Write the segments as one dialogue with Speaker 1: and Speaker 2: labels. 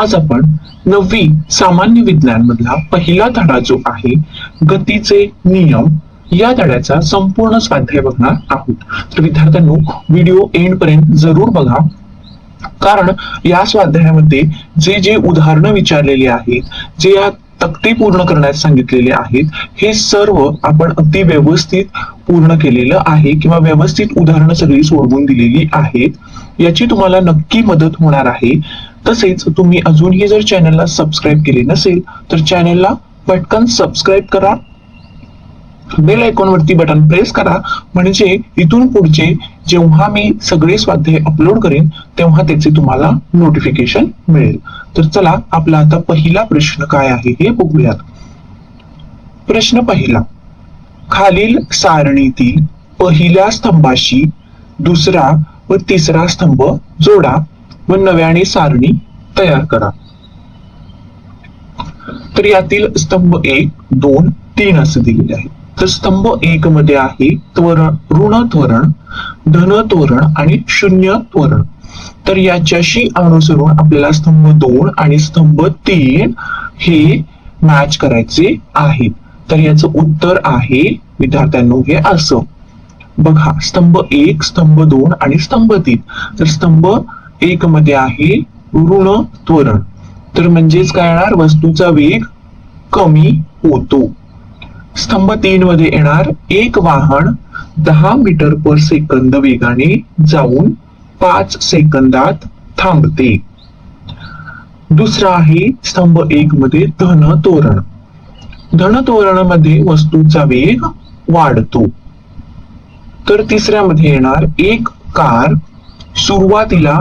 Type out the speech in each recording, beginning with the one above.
Speaker 1: आज आपण नववी सामान्य विज्ञान मधला पहिला धडा जो आहे गतीचे नियम या धड्याचा संपूर्ण स्वाध्याय बघणार आहोत. तर विद्यार्थ्यांनो व्हिडिओ एंड पर्यंत जरूर बघा. कारण या स्वाध्यायामध्ये जे जे उदाहरणं विचारलेली आहेत जे या तक्ते पूर्ण करण्यास सांगितलेले आहेत हे सर्व आपण अगदी व्यवस्थित पूर्ण केलेलं आहे किंवा व्यवस्थित उदाहरणं सगळी सोडवून दिलेली आहेत. याची तुम्हाला नक्की मदत होणार आहे. तसेच तुम्ही अजूनही जर चॅनलला सबस्क्राईब केले नसेल तर चॅनलला पटकन सबस्क्राईब करा. बेल आयकॉन वरती बटन प्रेस करा. म्हणजे इथून पुढचे जेव्हा मी सगळे स्वाध्याय अपलोड करेन तेव्हा त्याचे तुम्हाला नोटिफिकेशन मिळेल. तर चला आपला आता पहिला प्रश्न काय आहे हे बघूयात. प्रश्न पहिला. खालील सारणीतील पहिल्या स्तंभाशी दुसरा व तिसरा स्तंभ जोडा. व नव्याने सारणी तयार करा. तर यातील स्तंभ एक दोन तीन असे दिलेले आहे तर स्तंभ एक मध्ये आहे त्वरण ऋण त्वरण धन त्वरण आणि शून्य त्वरण. तर याच्याशी अनुसरून आपल्याला स्तंभ दोन आणि स्तंभ तीन हे मॅच करायचे आहेत. तर याचं उत्तर आहे विद्यार्थ्यांनो हे असं. बघा स्तंभ एक स्तंभ दोन आणि स्तंभ तीन. तर स्तंभ एक मध्ये आहे ऋण त्वरण. तर म्हणजेच काय येणार? वस्तूचा वेग कमी होतो. स्तंभ तीन मध्ये येणार एक वाहन दहा मीटर पर सेकंद वेगाने जाऊन पाच सेकंदात थांबते. दुसरा आहे स्तंभ एक मध्ये धन तोरण धन तोरणामध्ये वस्तूचा वेग वाढतो. तर तिसऱ्यामध्ये येणार एक कार सुरुवातीला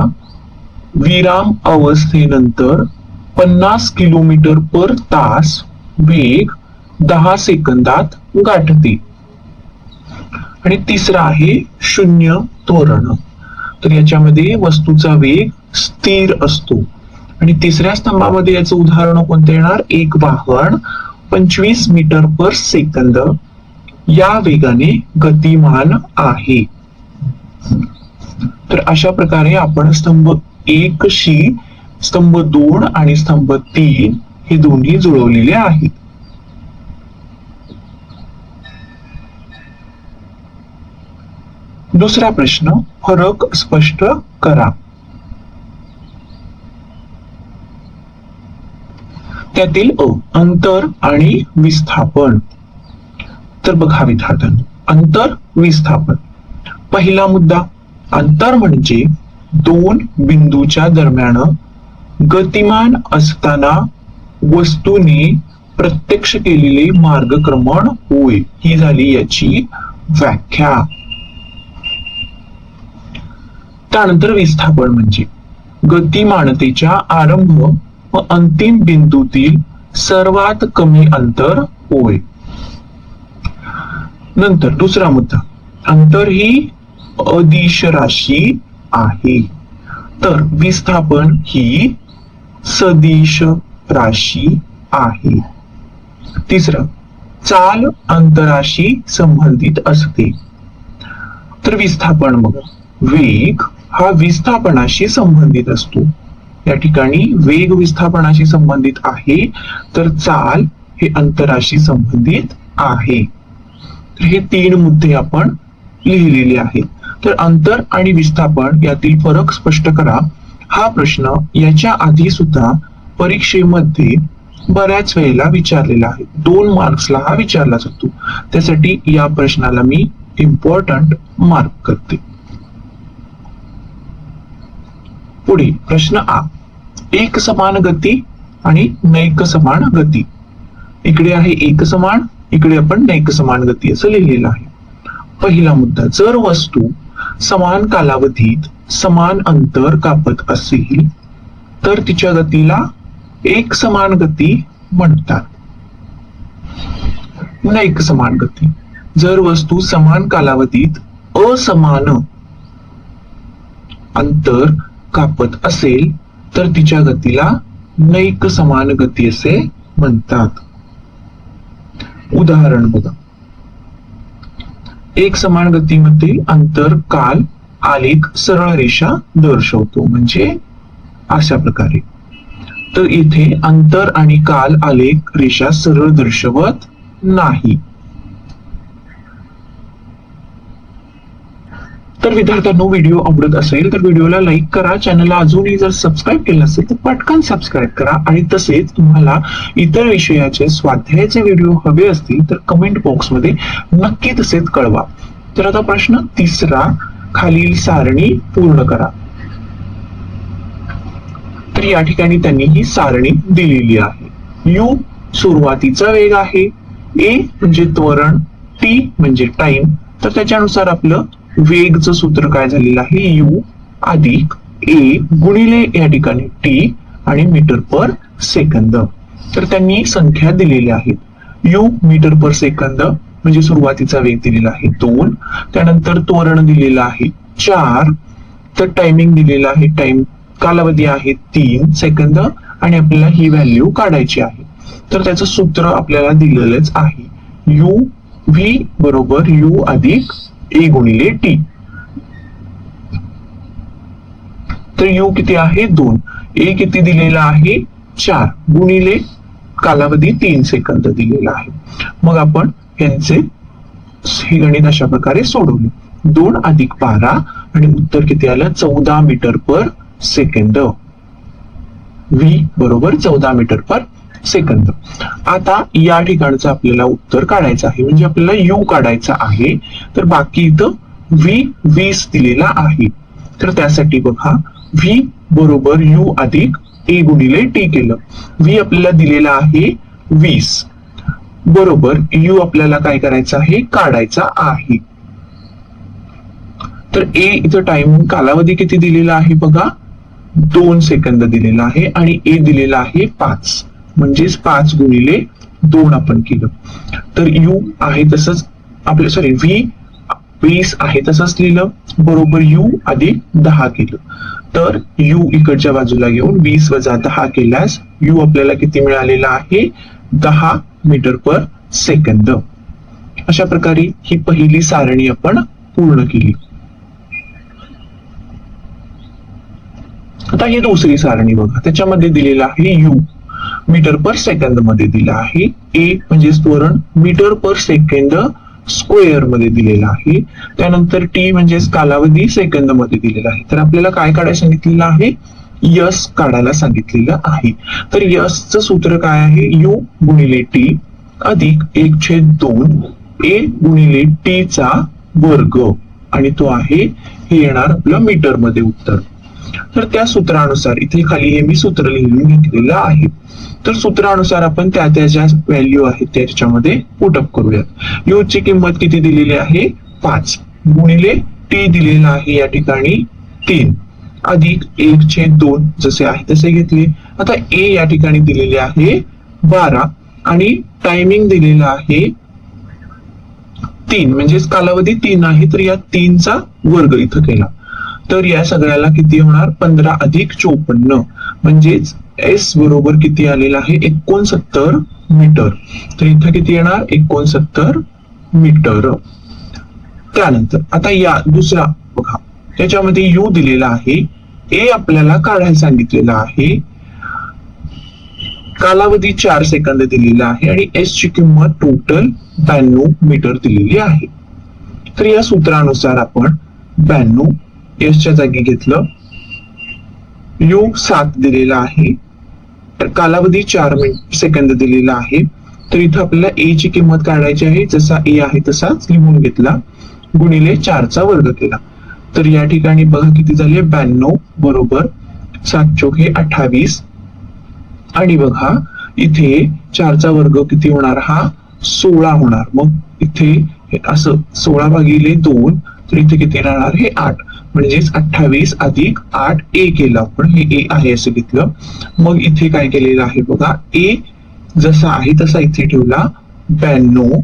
Speaker 1: विराम अवस्थेनंतर पन्नास किलोमीटर पर तास वेग दहा सेकंदात गाठते. आणि तिसरा आहे शून्य त्वरण तर याच्यामध्ये वस्तूचा वेग स्थिर असतो. आणि तिसऱ्या स्तंभामध्ये याचं उदाहरण कोणते येणार? एक वाहन पंचवीस मीटर पर सेकंद या वेगाने गतिमान आहे. तर अशा प्रकारे आपण स्तंभ एक शी स्तंभ दोन आणि स्तंभ तीन हे दोन्ही जुळवलेले आहेत. दुसरा प्रश्न फरक स्पष्ट करा. त्यातील अ अंतर आणि विस्थापन. तर बघा विद्यार्थ्यांनो अंतर विस्थापन. पहिला मुद्दा अंतर म्हणजे दोन बिंदूच्या दरम्यान गतिमान असताना वस्तूने प्रत्यक्ष केलेले मार्गक्रमण होय ही झाली याची व्याख्या. त्यानंतर विस्थापन म्हणजे गतिमानतेच्या आरंभ व अंतिम बिंदूतील सर्वात कमी अंतर होय. नंतर दुसरा मुद्दा अंतर ही अदिश राशी आहे. तर विस्थापन ही सदिश राशी आहे. तिसरं चाल अंतराशी संबंधित असते. तर विस्थापन मग वेग हा विस्थापनाशी संबंधित असतो. या ठिकाणी वेग विस्थापनाशी संबंधित आहे तर चाल हे अंतराशी संबंधित आहे. तर हे तीन मुद्दे आपण लिहिलेले आहेत. तर अंतर आणि विस्थापन यातील फरक स्पष्ट करा. हा प्रश्न याच्या आधी सुद्धा परीक्षेमध्ये बऱ्याच वेळेला विचारलेला आहे. दोन मार्क्सला हा विचारला जातो. त्यासाठी या प्रश्नाला मी इम्पॉर्टंट मार्क करते. पुढे प्रश्न आ. एक समान गती आणि नैक समान गती. इकडे आहे एक समान इकडे आपण नैक समान गती असं लिहिलेलं आहे. पहिला मुद्दा जर वस्तू समान कालावधीत समान अंतर कापत असेल तर तिच्या गतीला एक समान गती म्हणतात. एक समान गती. जर वस्तू समान कालावधीत असमान अंतर कापत असेल तर तिच्या गतीला नैक समान गती असे म्हणतात. उदाहरण बघा. एक समान गतीमध्ये अंतर काल आलेख सरळ रेषा दर्शवतो. म्हणजे अशा प्रकारे. तर इथे अंतर आणि काल आलेख रेषा सरळ दर्शवत नाही. तर विद्यार्थ्यांनो व्हिडिओ आवडत असेल तर व्हिडिओला लाईक करा. चॅनलला अजूनही जर सबस्क्राईब केलं असेल तर पटकन सबस्क्राईब करा. आणि तसेच तुम्हाला इतर विषयाचे स्वाध्यायाचे व्हिडिओ हवे असतील तर कमेंट बॉक्समध्ये नक्की तसेच कळवा. तर आता प्रश्न तिसरा खालील सारणी पूर्ण करा. तर या ठिकाणी त्यांनी ही सारणी दिलेली आहे. यू सुरुवातीचा वेग आहे. ए म्हणजे त्वरण टी म्हणजे टाइम तर त्याच्यानुसार आपलं वेगचं सूत्र काय झालेलं आहे? यू अधिक ए गुणिले या ठिकाणी टी आणि मीटर पर सेकंद. तर त्यांनी संख्या दिलेल्या आहेत. यू मीटर पर सेकंद म्हणजे सुरुवातीचा वेग दिलेला आहे दोन. त्यानंतर त्वरण दिलेलं आहे चार. तर टायमिंग दिलेलं आहे टाइम कालावधी आहे तीन सेकंद आणि आपल्याला ही व्हॅल्यू काढायची आहे. तर त्याचं सूत्र आपल्याला दिलेलंच आहे. यू व्ही बरोबर यू अधिक ए गुणिले टी तर यू किती आहे? दोन. ए किती दिलेला आहे? चार. गुणिले कालावधी तीन सेकंद दिलेला आहे. मग आपण यांचे हे गणित अशा प्रकारे सोडवले. दोन अधिक बारा आणि उत्तर किती आलं? चौदा मीटर पर सेकंद. व्ही बरोबर चौदा मीटर पर सेकंद. आता या ठिकाणचं आपल्याला उत्तर काढायचं आहे. म्हणजे आपल्याला यू काढायचा आहे. तर बाकी इथं व्ही वीस दिलेला आहे. तर त्यासाठी बघा व्ही बरोबर यू अधिक ए गुणिले टी केलं. व्ही आपल्याला दिलेला आहे वीस. बरोबर यू आपल्याला काय करायचं आहे? काढायचा आहे. तर ए इथं टाइम कालावधी किती दिलेला आहे बघा? दोन सेकंद दिलेला आहे आणि ए दिलेला आहे पाच. म्हणजेच पाच गुणिले दोन आपण केलं. तर यू आहे तसंच आपलं सॉरी व्ही वीस आहे तसंच लिहिलं. बरोबर यू अधिक दहा केलं. तर यू इकडच्या बाजूला घेऊन वीस वजा दहा केल्यास यू आपल्याला किती मिळालेला आहे? दहा मीटर पर सेकंद. अशा प्रकारे ही पहिली सारणी आपण पूर्ण केली. आता ही दुसरी सारणी बघा. त्याच्यामध्ये दिलेलं आहे यू मीटर पर सेकंदमध्ये दिला आहे. ए म्हणजे त्वरण मीटर पर सेकंद स्क्वेअरमध्ये दिलेला आहे. त्यानंतर टी म्हणजेच कालावधी सेकंदमध्ये दिलेला आहे. तर आपल्याला काय काढायला सांगितलेलं आहे? यस काढायला सांगितलेलं आहे. तर यसचं सूत्र काय आहे? यू गुणिले टी अधिक एक छेद दोन ए गुणिले टी चा वर्ग. आणि तो आहे हे येणार आपलं मीटरमध्ये उत्तर. तर त्या सूत्रानुसार इथे खाली हे मी सूत्र लिहून घेतलेलं आहे. तर सूत्रानुसार आपण त्या त्या ज्या व्हॅल्यू आहेत त्याच्यामध्ये पुटअप करूयात. यू ची किंमत किती दिलेली आहे? पाच. गुणिले टी दिलेला आहे या ठिकाणी तीन. अधिक एक छे दोन जसे आहे तसे घेतले. आता ए या ठिकाणी दिलेले आहे बारा आणि टायमिंग दिलेला आहे तीन. म्हणजेच कालावधी तीन आहे तर या तीनचा वर्ग इथं केला. तर या सगळ्याला किती होणार? पंधरा अधिक चोपन्न. म्हणजेच एस बरोबर किती आलेला आहे? एकोणसत्तर मीटर. तर इथं किती येणार? एकोणसत्तर मीटर. त्यानंतर आता या दुसरा बघा. त्याच्यामध्ये यू दिलेला आहे. ए आपल्याला काढायला सांगितलेला आहे. कालावधी चार सेकंद दिलेला आहे आणि एस ची किंमत टोटल ब्याण्णव मीटर दिलेली आहे. तर या सूत्रानुसार आपण ब्याण्णव एसच्या जागी घेतलं. यू सात दिलेला आहे. तर कालावधी चार मिनिट सेकंद दिलेला आहे. तर इथं आपल्याला ए ची किंमत काढायची आहे. जसा ए आहे तसाच लिहून घेतला. गुणिले चारचा वर्ग केला. तर या ठिकाणी बघा किती झाले ब्याण्णव बरोबर सात चोखे हे अठ्ठावीस. आणि बघा इथे चारचा वर्ग किती होणार? हा सोळा होणार. मग इथे असं सोळा भागिले दोन तर इथे किती राहणार हे आठ. म्हणजेच अठ्ठावीस अधिक आठ ए केलं आपण. हे ए आहे असं घेतलं. मग इथे काय केलेलं आहे बघा. ए जसा आहे तसा इथे ठेवला. ब्याण्णव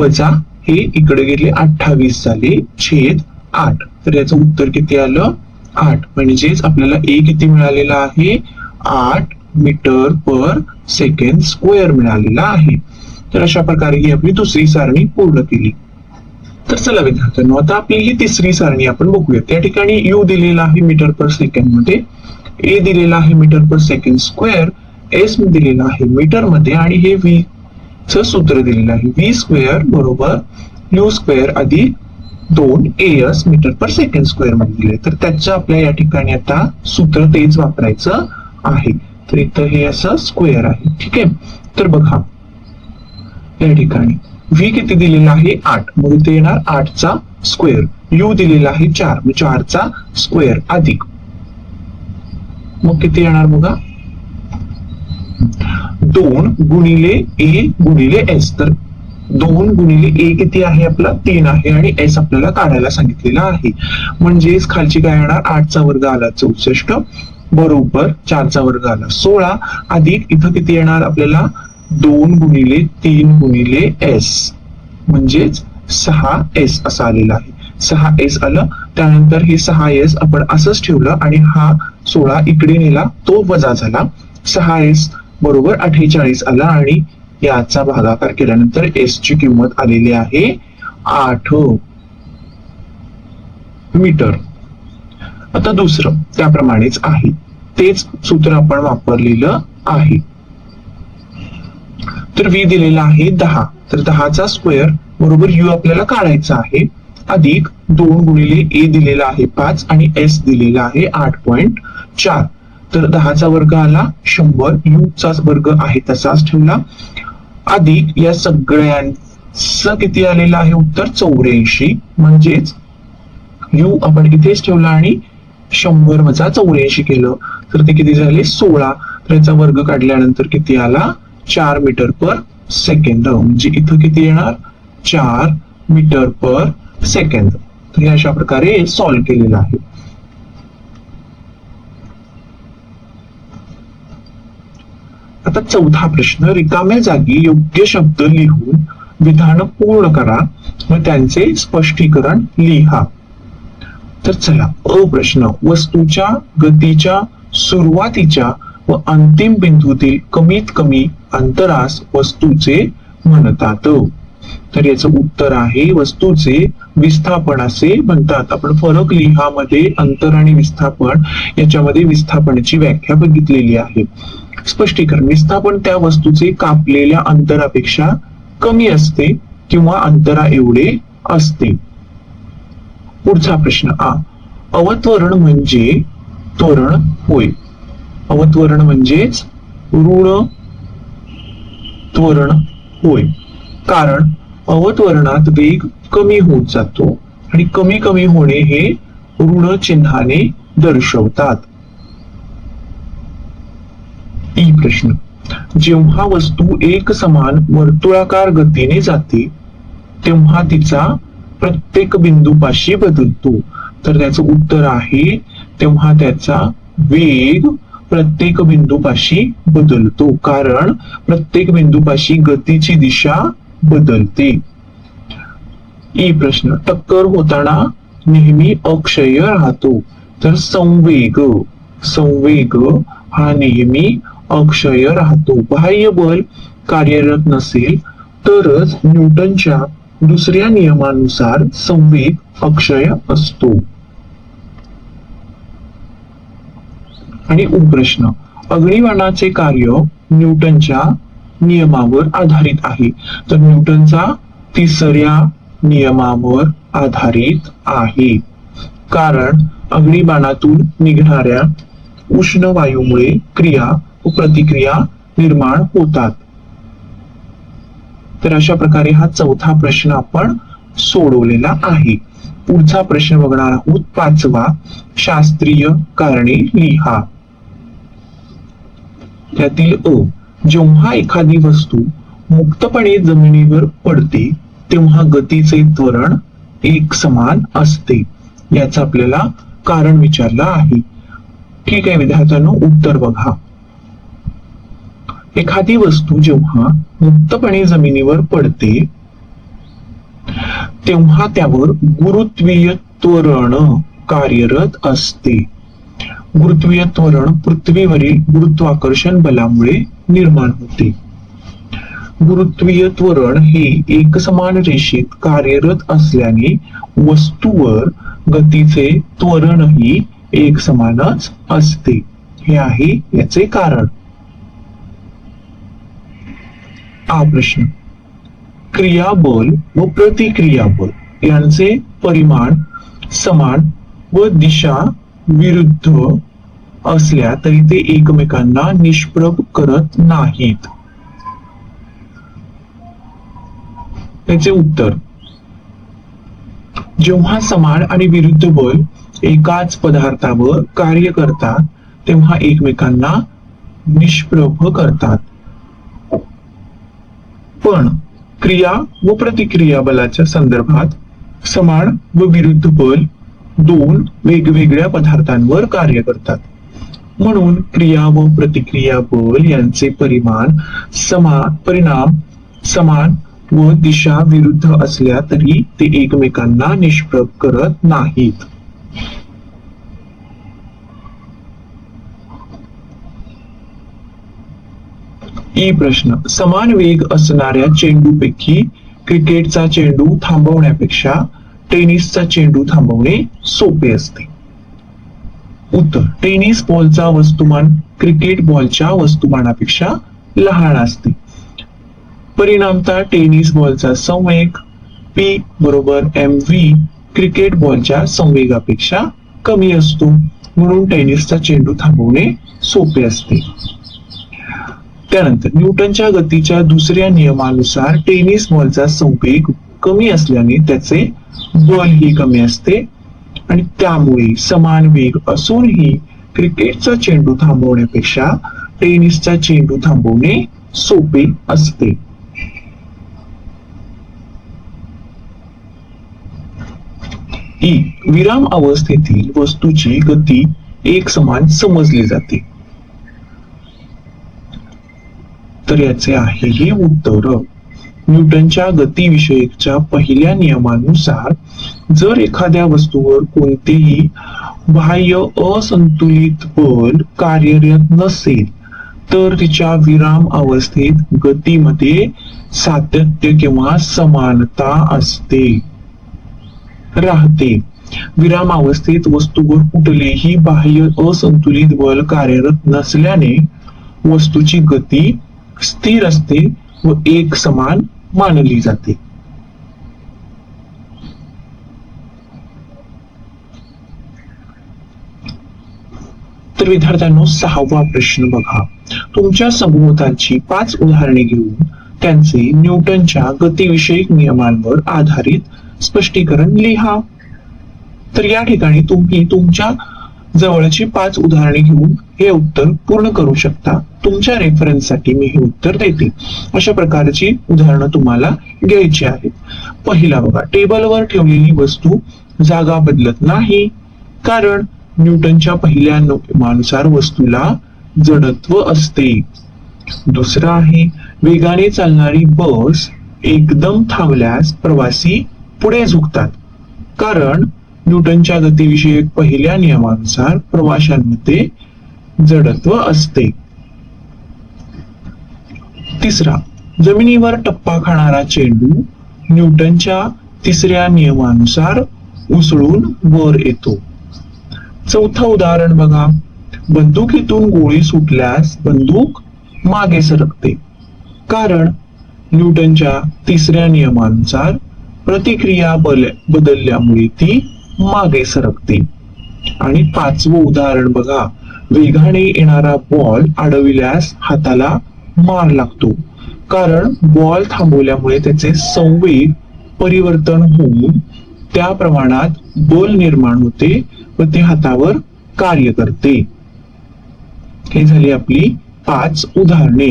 Speaker 1: वजा हे इकडे गेले अठ्ठावीस झाले. छेद आठ. तर याचं उत्तर किती आलं? आठ. म्हणजेच आपल्याला ए किती मिळालेला आहे? आठ मीटर पर सेकंड स्क्वेअर मिळालेला आहे. तर अशा प्रकारे ही आपली दुसरी सारणी पूर्ण केली. तर चला विद्यार्थ्यांनो आता आपली ही तिसरी सारणी आपण बघूया त्या ठिकाणी यू दिलेला आहे मीटर पर सेकंडमध्ये ए दिलेला आहे metre per second square S दिलेलं आहे मीटरमध्ये आणि हे व्ही च सूत्र दिलेलं आहे. व्ही स्क्वेअर बरोबर यू स्क्वेअर अधिक दोन एस मीटर पर सेकंड स्क्वेअरमध्ये दिले. तर त्याचं आपल्या या ठिकाणी आता सूत्र तेच वापरायचं आहे. तर इथं हे असं स्क्वेअर आहे. ठीक आहे? तर बघा. या ठिकाणी. व्ही किती दिलेला आहे? आठ. मग इथे येणार आठचा स्क्वेअर यू दिलेला आहे चार. मग चारचा स्क्वेअर अधिक. मग किती येणार बघा? दोन गुणिले ए गुणिले एस तर दोन गुणिले ए किती आहे आपला? तीन आहे आणि एस आपल्याला काढायला सांगितलेला आहे. म्हणजेच खालची काय येणार? आठचा वर्ग आला. चौसष्ट बरोबर चारचा वर्ग आला. सोळा अधिक इथं किती येणार आपल्याला? दोन गुणिले तीन गुणिले एस म्हणजेच सहा एस असं आलेलं आहे. सहा एस आलं त्यानंतर हे सहा एस आपण असंच ठेवलं आणि हा सोळा इकडे नेला तो वजा झाला. सहा एस बरोबर अठ्ठेचाळीस आला आणि याचा भागाकार केल्यानंतर एस ची किंमत आलेली आहे आठ मीटर. आता दुसरं त्याप्रमाणेच आहे. तेच सूत्र आपण वापरलेलं आहे. तर व्ही दिलेला आहे दहा. तर दहाचा स्क्वेअर बरोबर यू आपल्याला काढायचा आहे. अधिक दोन गुणिले ए दिलेला आहे पाच आणि एस दिलेला आहे आठ पॉइंट चार. तर दहाचा वर्ग आला शंभर. यूचा वर्ग आहे तसाच ठेवला. अधिक या सगळ्यांचं किती आलेलं आहे उत्तर? चौऱ्याऐंशी. म्हणजेच यू आपण इथेच ठेवला आणि शंभर वजा चौऱ्याऐंशी केलं. तर ते किती झाले? सोळा. तर याचा वर्ग काढल्यानंतर किती आला? चार मीटर पर सेकंद. म्हणजे इथं किती येणार? चार मीटर पर सेकंद. तर हे अशा प्रकारे सॉल्व्ह केलेलं आहे. आता चौथा प्रश्न रिकाम्या जागी योग्य शब्द लिहून विधान पूर्ण करा व त्यांचे स्पष्टीकरण लिहा. तर चला अ प्रश्न वस्तूच्या गतीच्या सुरुवातीच्या व अंतिम बिंदूतील कमीत कमी अंतरास वस्तूचे म्हणतात. तर याचं उत्तर आहे वस्तूचे विस्थापन असे म्हणतात. आपण फरक लिहामध्ये अंतर आणि विस्थापन याच्यामध्ये विस्थापनाची व्याख्या बघितलेली आहे. स्पष्टीकरण विस्थापन त्या वस्तूचे कापलेल्या अंतरापेक्षा कमी असते किंवा अंतरा एवढे असते. पुढचा प्रश्न आ. अवत्वरण म्हणजे त्वरण होय. अवत्वरण म्हणजेच ऋण त्वरण होय. कारण अवत्वरणात वेग कमी होत जातो आणि कमी कमी होणे हे ऋण चिन्हाने दर्शवतात. ई प्रश्न. जेव्हा वस्तू एक समान वर्तुळाकार गतीने जाते तेव्हा तिचा प्रत्येक बिंदूपाशी बदलतो. तर त्याचं उत्तर आहे तेव्हा त्याचा वेग प्रत्येक बिंदूपाशी बदलतो कारण प्रत्येक बिंदूपाशी गतीची दिशा बदलते. ई प्रश्न टक्कर होताना नेहमी अक्षय राहतो तर संवेग संवेग हा नेहमी अक्षय राहतो. बाह्य बल कार्यरत नसेल तरच न्यूटनच्या दुसऱ्या नियमानुसार संवेग अक्षय असतो. आणि उपप्रश्न. अग्निबाणाचे कार्य न्यूटनच्या नियमावर आधारित आहे. तर न्यूटनचा तिसऱ्या नियमावर आधारित आहे. कारण अग्निबाणातून निघणाऱ्या उष्ण वायूमुळे क्रिया व प्रतिक्रिया निर्माण होतात. तर अशा प्रकारे हा चौथा प्रश्न आपण सोडवलेला आहे. पुढचा प्रश्न बघणार आहोत पाचवा शास्त्रीय कारणे लिहा. त्यातील अ जेव्हा एखादी वस्तू मुक्तपणे जमिनीवर पडते तेव्हा गतीचे त्वरण एक समान असते. याचं आपल्याला कारण विचारलं आहे. ठीक आहे विद्यार्थ्यांनो उत्तर बघा. एखादी वस्तू जेव्हा मुक्तपणे जमिनीवर पडते तेव्हा त्यावर गुरुत्वीय त्वरण कार्यरत असते. गुरुत्वीय त्वरण पृथ्वीवरील गुरुत्वाकर्षण बलामुळे निर्माण होते. गुरुत्वीय त्वरण हे एकसमान रेषेत कार्यरत असल्याने वस्तूवर गतीचे त्वरणही एकसमानच असते. हे आहे याचे कारण. हा प्रश्न. क्रियाबल व प्रतिक्रियाबल यांचे परिमाण समान व दिशा विरुद्ध असल्या तरी ते एकमेकांना निष्प्रभ करत नाहीत. त्याचे उत्तर. जेव्हा समान आणि विरुद्ध बल एकाच पदार्थावर कार्य करतात तेव्हा एकमेकांना निष्प्रभ करतात. पण क्रिया व प्रतिक्रिया बलाच्या संदर्भात समान व विरुद्ध बल दोन वेगवेगळ्या पदार्थांवर कार्य करतात. म्हणून क्रिया व प्रतिक्रिया बल यांचे परिमाण समान परिणाम समान व दिशा विरुद्ध असल्या तरी ते एकमेकांना निष्प्रभ करत नाहीत. ई प्रश्न. समान वेग असणाऱ्या चेंडूपैकी क्रिकेटचा चेंडू थांबवण्यापेक्षा टेनिसचा चेंडू थांबवणे सोपे असते. उत्तर टेनिस बॉलचा वस्तुमान क्रिकेट बॉलच्या वस्तुमानापेक्षा लहान असते. परिणामता टेनिस बॉलचा संवेग पी बरोबर एम व्ही क्रिकेट बॉलच्या संवेगापेक्षा कमी असतो. म्हणून टेनिसचा चेंडू थांबवणे सोपे असते. त्यानंतर न्यूटनच्या गतीच्या दुसऱ्या नियमानुसार टेनिस बॉलचा संवेग कमी असल्याने त्याचे बल ही कमी असते. आणि त्यामुळे समान वेग असूनही क्रिकेटचा चेंडू थांबवण्यापेक्षा टेनिसचा चेंडू थांबवणे सोपे असते. ई. विराम अवस्थेतील वस्तूची गती एक समान समजली जाते. तर याचे आहे हे उत्तर. न्यूटनच्या गतीविषयकच्या पहिल्या नियमानुसार जर एखाद्या वस्तूवर कोणतेही बाह्य असंतुलित बल कार्यरत नसेल तर तिच्या विराम अवस्थेत गतीमध्ये सातत्य किंवा समानता असते. राहते. विराम अवस्थेत वस्तूवर कुठलेही बाह्य असंतुलित बल कार्यरत नसल्याने वस्तूची गती स्थिर असते व एक समान मानली जाते. तर विद्यार्थ्यांनो सहावा प्रश्न बघा. तुमच्या सभोवतालची पाच उदाहरणे घेऊन त्यांचे न्यूटनच्या गतिविषयक नियमांवर आधारित स्पष्टीकरण लिहा. तर या ठिकाणी तुम्ही तुमच्या जवळची पाच उदाहरणे घेऊन हे उत्तर पूर्ण करू शकता. तुमच्या रेफरन्ससाठी मी हे उत्तर देते. अशा प्रकारची उदाहरणं तुम्हाला घ्यायची आहेत. पहिला बघा टेबलवर ठेवलेली वस्तू जागा बदलत नाही. कारण न्यूटनच्या पहिल्या नियमानुसार वस्तूला जडत्व असते. दुसरा आहे वेगाने चालणारी बस एकदम थांबल्यास प्रवासी पुढे झुकतात. कारण न्यूटनच्या गतीविषयक पहिल्या नियमानुसार प्रवाशांमध्ये जडत्व असते. तिसरा जमिनीवर टप्पा खाणारा चेंडू न्यूटनच्या तिसऱ्या नियमानुसार उसळून वर येतो. चौथं उदाहरण बघा. बंदुकीतून गोळी सुटल्यास बंदूक मागे सरकते. कारण न्यूटनच्या तिसऱ्या नियमानुसार प्रतिक्रिया बल बदलल्यामुळे ती मागे सरकते. आणि पाचवं उदाहरण बघा. वेगाने येणारा बॉल अडविल्यास हाताला मार लागतो. कारण बॉल थांबवल्यामुळे त्याचे संवेग परिवर्तन होऊन त्या प्रमाणात बल निर्माण होते. व ते हातावर कार्य करते. हे झाली आपली पाच उदाहरणे.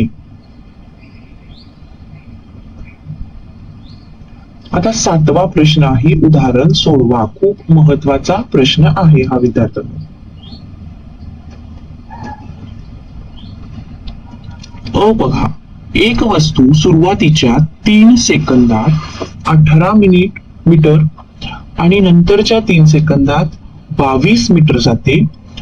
Speaker 1: आता सातवा प्रश्न आहे उदाहरण सोडवा. खूप महत्त्वाचा प्रश्न आहे हा विद्यार्थ्यांना अ बघा एक वस्तू सुरुवातीच्या तीन सेकंदात अठरा मिनिट मीटर आणि नंतरच्या तीन सेकंदात बावीस मीटर जाते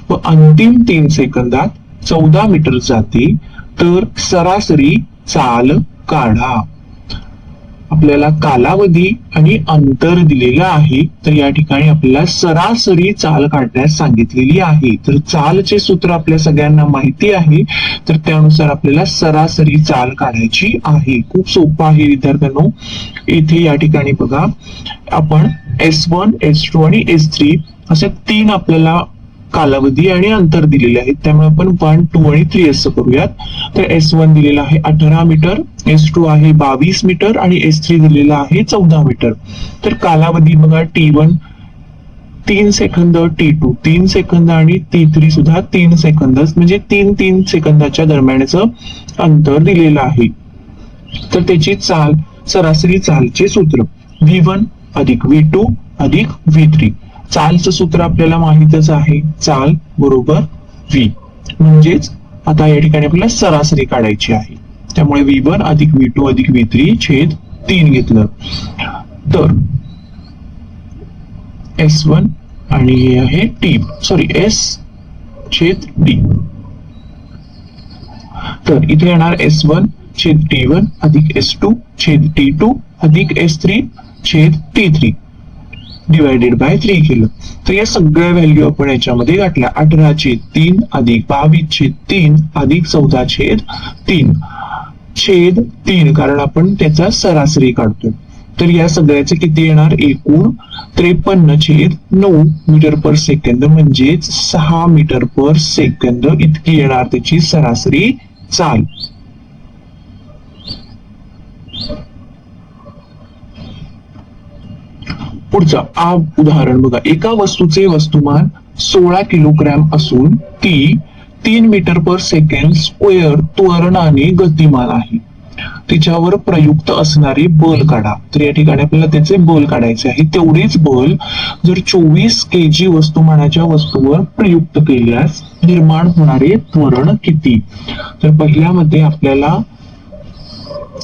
Speaker 1: व अंतिम तीन सेकंदात चौदा मीटर जाते तर सरासरी चाल काढा. आपल्याला कालावधी आणि अंतर दिलेलं आहे तर या ठिकाणी आपल्याला सरासरी चाल काढण्यास सांगितलेली आहे. तर चालचे सूत्र आपल्या सगळ्यांना माहिती आहे तर त्यानुसार आपल्याला सरासरी चाल काढायची आहे. खूप सोपं आहे विद्यार्थ्यांनो. इथे या ठिकाणी बघा आपण एस वन एस टू आणि एस थ्री असे तीन आपल्याला कालावधी आणि अंतर दिलेले आहेत. त्यामुळे आपण वन टू आणि थ्री असं करूयात. तर एस वन दिलेला आहे अठरा मीटर एस टू आहे बावीस मीटर आणि एस थ्री दिलेला आहे चौदा मीटर. तर कालावधी बघा टी वन तीन सेकंद टी टू तीन सेकंद आणि टी थ्री सुद्धा तीन सेकंदच. म्हणजे तीन तीन सेकंदाच्या दरम्यानचं अंतर दिलेलं आहे. तर त्याची चाल सरासरी चालचे सूत्र व्ही वन अधिक व्ही टू अधिक व्ही थ्री चालचं सूत्र आपल्याला माहितच आहे. चाल बरोबर व्ही म्हणजेच आता या ठिकाणी आपल्याला सरासरी काढायची आहे. त्यामुळे व्ही वन अधिक व्ही टू अधिक व्ही थ्री छेद तीन घेतलं. तर एस वन आणि हे आहे टी सॉरी एस छेद डी तर इथे येणार एस वन छेद टी वन अधिक एस टू छेद टी टू अधिक एस थ्री छेद T three divided by three केलं. तर या सगळ्या व्हॅल्यू आपण याच्यामध्ये गाठल्या अठरा तीन अधिक बावीस तीन अधिक चौदा छेद तीन. छेद तीन कारण आपण त्याचा सरासरी काढतोय. तर या सगळ्याचे किती येणार? एकूण त्रेपन्न छेद नऊ मीटर पर सेकंद म्हणजेच सहा मीटर पर सेकंद इतकी येणार त्याची सरासरी चाल. पुढचं उदाहरण बघा. एका वस्तूचे वस्तुमान सोळा किलोग्रॅम असून ती तीन मीटर पर सेकंड स्क्वेअर त्वरणाने गतिमान आहे. तिच्यावर प्रयुक्त असणारे बल काढा. तर या ठिकाणी आपल्याला त्याचे बल काढायचे आहे. तेवढेच बल जर चोवीस के जी वस्तुमानाच्या वस्तूवर प्रयुक्त केल्यास निर्माण होणारे त्वरण किती? तर पहिल्यामध्ये आपल्याला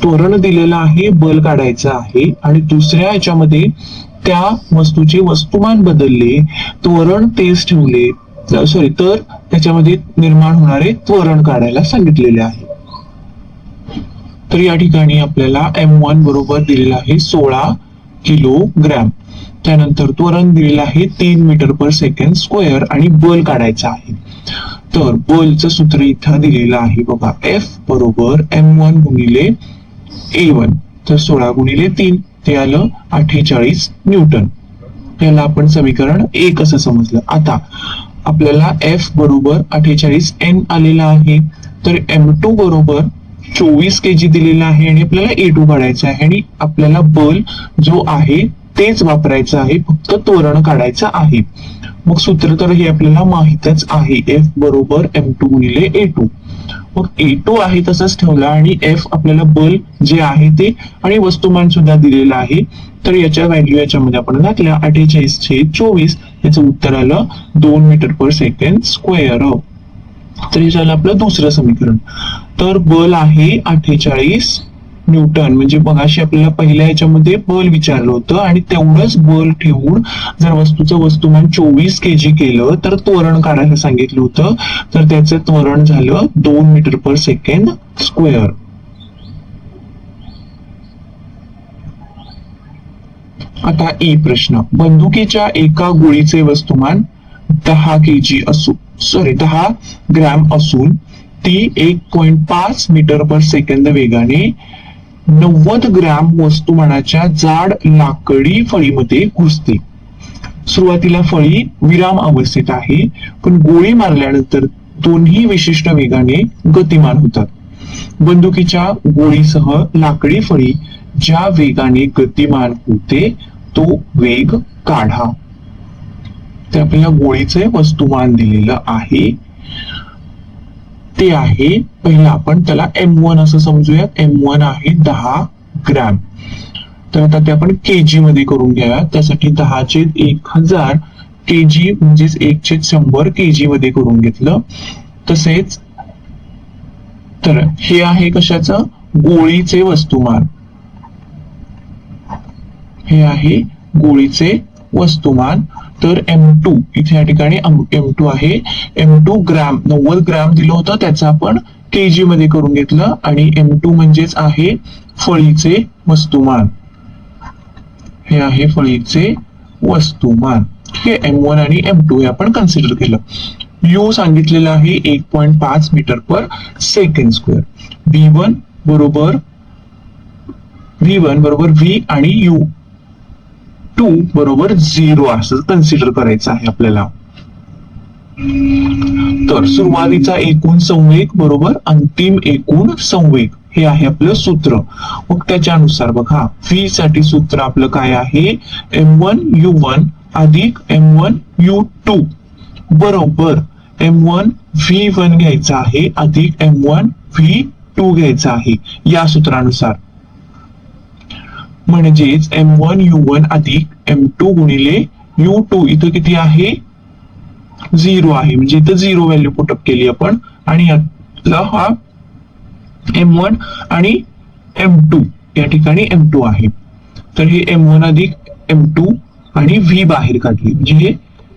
Speaker 1: त्वरण दिलेलं आहे बल काढायचं आहे आणि दुसऱ्या याच्यामध्ये त्या वस्तूचे वस्तुमान बदलले त्वरण तेच ठेवले. सॉरी तर त्याच्यामध्ये निर्माण होणारे त्वरण काढायला सांगितलेले आहे. तर या ठिकाणी आपल्याला एम वन बरोबर दिलेला आहे सोळा किलोग्रॅम. त्यानंतर त्वरण दिलेलं आहे तीन मीटर पर सेकंड स्क्वेअर आणि बल काढायचा आहे. तर बलचं सूत्र इथं दिलेलं आहे बघा एफ बरोबर एम वन गुणिले ए वन तर सोळा गुणिले तीन. ते आलं अठ्ठेचाळीस न्यूटन. याला आपण समीकरण एक असं समजलं. आता आपल्याला एफ बरोबर अठ्ठेचाळीस एन आलेला आहे. तर एम टू बरोबर चोवीस के जी दिलेला आहे आणि आपल्याला ए टू काढायचं आहे. आणि आपल्याला बल जो आहे तेच वापरायचं आहे फक्त तोरण काढायचं आहे. मग सूत्र तर हे आपल्याला माहितच आहे. एफ बरोबर एम टू गुणिले ए टू मग ए टू आहे तसंच ठेवला आणि एफ आपल्याला बल जे आहे ते आणि वस्तुमान सुद्धा दिलेलं आहे. तर याच्या व्हॅल्यू याच्यामध्ये आपण घातल्या अठ्ठेचाळीस छे चोवीस. याचं उत्तर आलं दोन मीटर पर सेकंड स्क्वेअर तर हे झालं आपलं दुसरं समीकरण. तर बल आहे अठ्ठेचाळीस न्यूटन. म्हणजे मगाशी आपल्याला पहिल्या याच्यामध्ये बल विचारलं होतं आणि तेवढंच बल ठेवून जर वस्तूचं वस्तुमान चोवीस के जी केलं तर त्वरण काढायला सांगितलं होतं. तर त्याचं त्वरण झालं दोन मीटर पर सेकंड स्क्वेअर. आता ई प्रश्न. बंदुकीच्या एका गोळीचे वस्तुमान दहा के जी असू सॉरी दहा ग्रॅम असून ती एक पॉइंट पाच मीटर पर सेकंद वेगाने नव्वद ग्रॅम वस्तुमानाच्या जाड लाकडी फळीमध्ये घुसते. सुरुवातीला फळी विराम अवस्थेत आहे पण गोळी मारल्यानंतर दोन्ही विशिष्ट वेगाने गतिमान होतात. बंदुकीच्या गोळीसह लाकडी फळी ज्या वेगाने गतिमान होते तो वेग काढा. ते आपल्याला गोळीचे वस्तुमान दिलेलं आहे. ते आहे. पहिला आपण त्याला एम वन असं समजूयात. एम वन आहे दहा ग्रॅम. तर आता ते आपण के जी मध्ये करून घ्या त्यासाठी दहाचे एक हजार. के जी म्हणजेच एकशे शंभर के जी मध्ये करून घेतलं. तसेच तर हे आहे कशाचं? गोळीचे वस्तुमान. हे आहे गोळीचे वस्तुमान. तर एम टू इथे या ठिकाणी एम टू आहे. एम टू ग्रॅम नव्वद ग्रॅम दिलं होतं. त्याचं आपण के जी मध्ये करून घेतलं. आणि एम टू म्हणजेच आहे फळीचे वस्तुमान. हे आहे फळीचे वस्तुमान. ठीक आहे एम वन आणि एम टू हे आपण कन्सिडर केलं. यू सांगितलेलं आहे एक पॉईंट पाच metre per second square V one बरोबर व्ही वन बरोबर व्ही आणि यू टू बरोबर झिरो असं कन्सिडर करायचं आहे आपल्याला. तर सुरुवातीचा एकूण संवेग बरोबर अंतिम एकूण संवेग. हे आहे आपलं सूत्र. मग त्याच्यानुसार बघा व्ही साठी सूत्र आपलं काय आहे? एम वन यू वन अधिक एम वन यू टू बरोबर एम वन व्ही वन घ्यायचा आहे अधिक एम वन व्ही टू घ्यायचा आहे. या सूत्रानुसार. म्हणजेच एम वन यू वन अधिक एम टू गुणिले यू टू इथं किती आहे? झिरो आहे. म्हणजे इथं झिरो व्हॅल्यू पुटअप केली आपण. आणि यातला हा एम वन आणि एम टू या ठिकाणी एम टू आहे. तर हे एम वन अधिक एम टू आणि व्ही बाहेर काढली. म्हणजे हे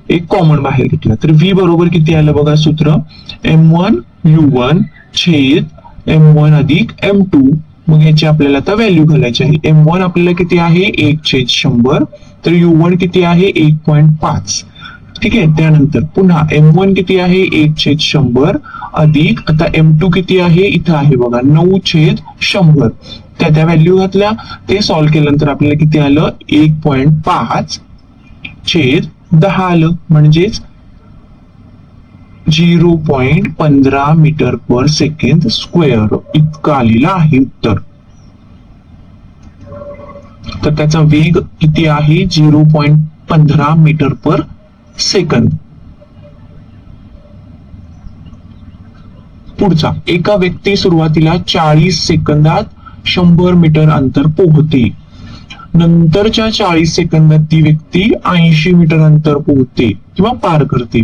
Speaker 1: एक कॉमन बाहेर घेतला. तर व्ही बरोबर किती आलं बघा सूत्र? एम वन यू वन छेद एम वन अधिक एम टू मग ह्याची आपल्याला आता व्हॅल्यू घालायची आहे. एम वन आपल्याला किती आहे? एक छेद शंभर. तर यू वन किती आहे? एक पॉईंट पाच. ठीक आहे? त्यानंतर पुन्हा एम वन किती आहे? एक छेद शंभर. अधिक आता एम टू किती आहे? इथं आहे बघा नऊ छेद शंभर. त्या त्या व्हॅल्यू घातल्या. ते सॉल्व्ह केल्यानंतर आपल्याला किती आलं? एक पॉईंट पाच छेद दहा आलं. म्हणजेच झिरो पॉइंट पंधरा मीटर पर सेकंद स्क्वेअर. इतकं आलेलं आहे उत्तर. तर त्याचा वेग किती आहे? झिरो पॉइंट पंधरा मीटर पर सेकंद. पुढचा. एका व्यक्ती सुरुवातीला चाळीस सेकंदात शंभर मीटर अंतर पोहते नंतरच्या चाळीस सेकंदात ती व्यक्ती ऐंशी मीटर अंतर पोहते किंवा पार करते.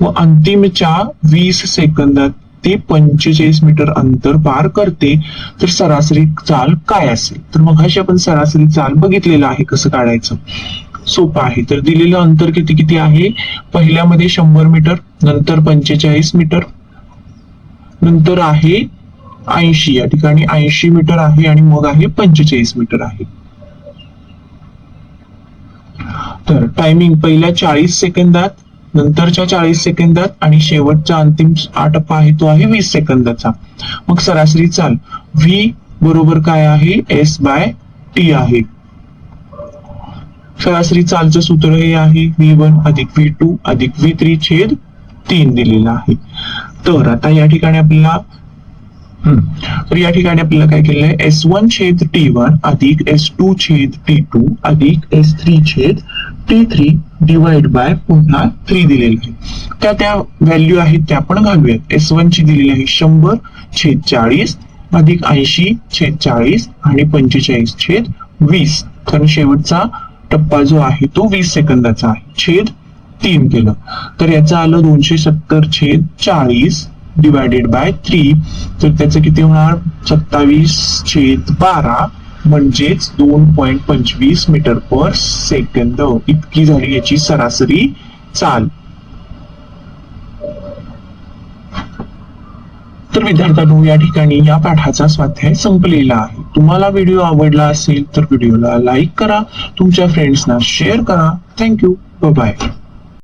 Speaker 1: व अंतिमच्या वीस सेकंदात ती पंचेचाळीस मीटर अंतर पार करते. तर सरासरी चाल काय असेल? तर मग अशी आपण सरासरी चाल बघितलेलं आहे कसं काढायचं? सोपं आहे. तर दिलेलं अंतर किती किती आहे? पहिल्यामध्ये शंभर मीटर नंतर पंचेचाळीस मीटर नंतर आहे ऐंशी. या ठिकाणी ऐंशी मीटर आहे आणि मग आहे पंचेचाळीस मीटर आहे. तर टायमिंग पहिल्या चाळीस सेकंदात नंतरच्या चाळीस सेकंदात आणि शेवटचा अंतिम हा टप्पा आहे तो आहे वीस सेकंदाचा. मग सरासरी चाल व्ही बरोबर काय आहे? एस बाय टी आहे. सरासरी चालचं सूत्र हे आहे व्ही वन अधिक व्ही टू अधिक व्ही थ्री छेद तीन दिलेलं आहे. तर आता या ठिकाणी आपल्याला तर या ठिकाणी आपल्याला काय केलेलं आहे? एस वन छेद टी वन अधिक एस टू छेद टी टू अधिक एस थ्री छेद टी थ्री डिवाइड बाय पुन्हा थ्री दिलेलं आहे. त्या त्या व्हॅल्यू आहेत त्या आपण घालूयात. एस वन ची दिलेली आहे शंभर छेद चाळीस अधिक ऐंशी छेद चाळीस आणि पंचेचाळीस छेद वीस. कारण शेवटचा टप्पा जो आहे तो वीस सेकंदाचा आहे. छेद तीन केलं. तर याचं आलं दोनशे सत्तर छेद चाळीस डिवायडेड बाय थ्री तर त्याचं किती होणार? सत्तावीस छेद बारा म्हणजेच दोन पॉईंट पंचवीस मीटर पर सेकंद इतकी झाली याची सरासरी चाल. तर विद्यार्थ्यांनो या ठिकाणी या पाठाचा स्वाध्याय संपलेला आहे. तुम्हाला व्हिडिओ आवडला असेल तर व्हिडिओला लाईक करा. तुमच्या फ्रेंड्सना शेअर करा. Thank you bye